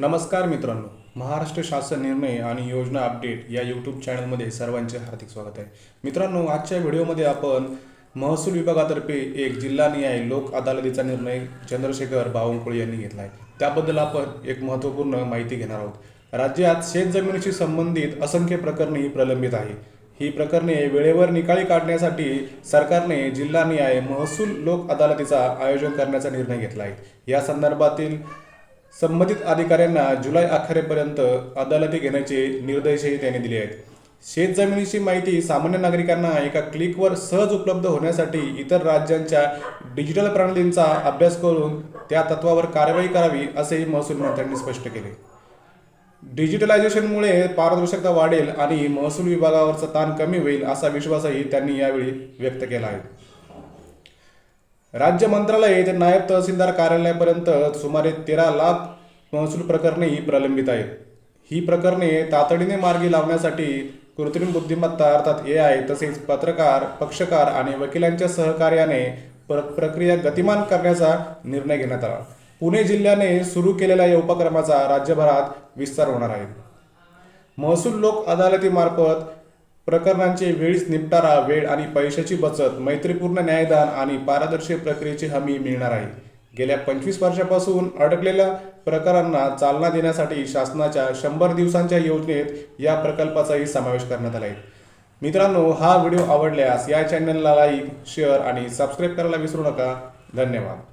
नमस्कार मित्रांनो. महाराष्ट्र शासन निर्णय आणि योजना अपडेट या यूट्यूब चॅनलमध्ये सर्वांचे हार्दिक स्वागत आहे. मित्रांनो आजच्या व्हिडिओमध्ये आपण महसूल विभागातर्फे एक जिल्हानिहाय लोक अदालतीचा निर्णय चंद्रशेखर बावनकुळे यांनी घेतला आहे त्याबद्दल आपण एक महत्त्वपूर्ण माहिती घेणार आहोत. राज्यात शेतजमिनीशी संबंधित असंख्य प्रकरणे प्रलंबित आहे. ही प्रकरणे वेळेवर निकाली काढण्यासाठी सरकारने जिल्हानिहाय महसूल लोक अदालतीचा आयोजन करण्याचा निर्णय घेतला आहे या संदर्भातील संबंधित अधिकाऱ्यांना जुलै अखेरपर्यंत अदालती घेण्याचे निर्देशही त्यांनी दिले आहेत. शेतजमिनीची माहिती सामान्य नागरिकांना एका क्लिकवर सहज उपलब्ध होण्यासाठी इतर राज्यांच्या डिजिटल प्रणालींचा अभ्यास करून त्या तत्वावर कारवाई करावी असेही महसूल मंत्र्यांनी स्पष्ट केले. डिजिटलायझेशनमुळे पारदर्शकता वाढेल आणि महसूल विभागावरचा ताण कमी होईल असा विश्वासही त्यांनी यावेळी व्यक्त केला आहे. राज्य मंत्रालय ते नायब तहसीलदार कार्यालयापर्यंत सुमारे तेरा लाख महसूल प्रकरणे ही प्रलंबित आहेत. ही प्रकरणे तातडीने मार्गी लावण्यासाठी कृत्रिम बुद्धिमत्ता अर्थात ए आय तसेच पत्रकार पक्षकार आणि वकिलांच्या सहकार्याने प्र प्रक्रिया गतिमान करण्याचा निर्णय घेण्यात आला. पुणे जिल्ह्याने सुरू केलेल्या या उपक्रमाचा राज्यभरात विस्तार होणार आहे. महसूल लोक अदालतीमार्फत प्रकरणांचे वेळीच निपटारा वेळ आणि पैशाची बचत मैत्रीपूर्ण न्यायदान आणि पारदर्शी प्रक्रियेची हमी मिळणार आहे. गेल्या पंचवीस वर्षापासून अडकलेल्या प्रकरणांना चालना देण्यासाठी शासनाच्या शंभर दिवसांच्या योजनेत या प्रकल्पाचाही समावेश करण्यात आला आहे. मित्रांनो हा व्हिडिओ आवडल्यास या चॅनलला लाईक शेअर आणि सबस्क्राईब करायला विसरू नका. धन्यवाद.